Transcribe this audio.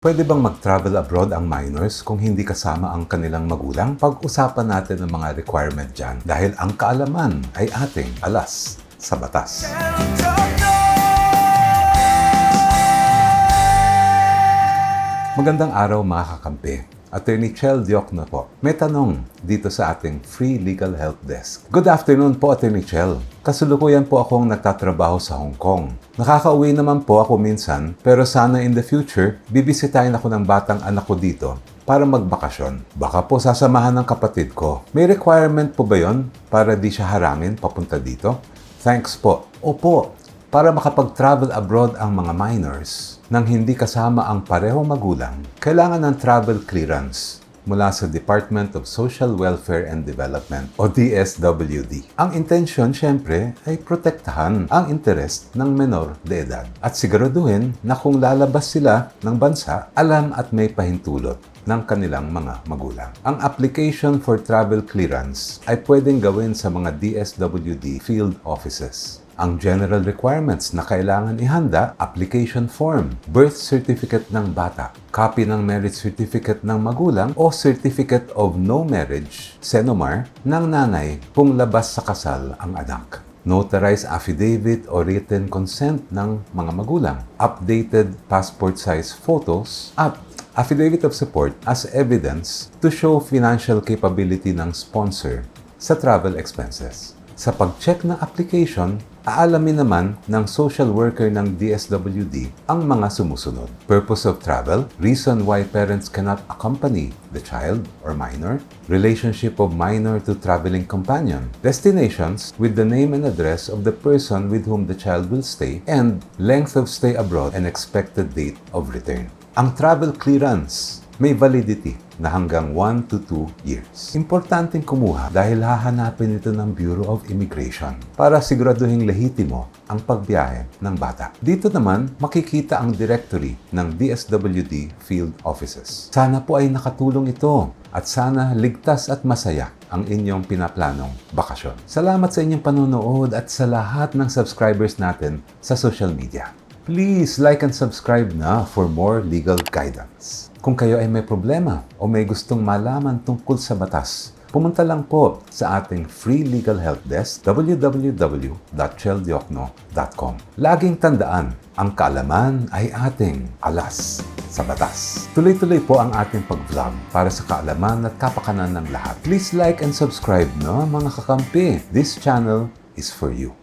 Pwede bang mag-travel abroad ang minors kung hindi kasama ang kanilang magulang? Pag-usapan natin ang mga requirement dyan dahil ang kaalaman ay ating alas sa batas. Magandang araw mga kakampi. Attorney Chel Diokno po. May tanong dito sa ating Free Legal Help Desk. Good afternoon po, Attorney Chel. Kasulukuyan po akong nagtatrabaho sa Hong Kong. Nakakauwi naman po ako minsan, pero sana in the future, bibisitahin ako ng batang anak ko dito para magbakasyon. Baka po sasamahan ng kapatid ko. May requirement po ba yon para di siya harangin papunta dito? Thanks po. Opo, para makapag-travel abroad ang mga minors nang hindi kasama ang parehong magulang, kailangan ng travel clearance mula sa Department of Social Welfare and Development o DSWD. Ang intention, syempre, ay protektahan ang interest ng menor de edad at siguraduhin na kung lalabas sila ng bansa, alam at may pahintulot ng kanilang mga magulang. Ang application for travel clearance ay pwedeng gawin sa mga DSWD field offices ang general requirements na kailangan ihanda, application form, birth certificate ng bata, copy ng marriage certificate ng magulang o certificate of no marriage, SENOMAR, ng nanay kung labas sa kasal ang anak notarized affidavit o written consent ng mga magulang, updated passport size photos, at affidavit of support as evidence to show financial capability ng sponsor sa travel expenses. Sa pag-check ng application, aalamin naman ng social worker ng DSWD ang mga sumusunod. Purpose of travel, reason why parents cannot accompany the child or minor, relationship of minor to traveling companion, destinations with the name and address of the person with whom the child will stay, and length of stay abroad and expected date of return. Ang travel clearance may validity na hanggang 1 to 2 years. Importanteng kumuha dahil hahanapin ito ng Bureau of Immigration para siguraduhin lehitimo ang pagbiyahe ng bata. Dito naman, makikita ang directory ng DSWD field offices. Sana po ay nakatulong ito at sana ligtas at masaya ang inyong pinaplanong bakasyon. Salamat sa inyong panonood at sa lahat ng subscribers natin sa social media. Please like and subscribe na for more legal guidance. Kung kayo ay may problema o may gustong malaman tungkol sa batas, pumunta lang po sa ating free legal help desk www.cheldiokno.com. Laging tandaan, ang kaalaman ay ating alas sa batas. Tuloy-tuloy po ang ating pag-vlog para sa kaalaman at kapakanan ng lahat. Please like and subscribe no mga kakampi. This channel is for you.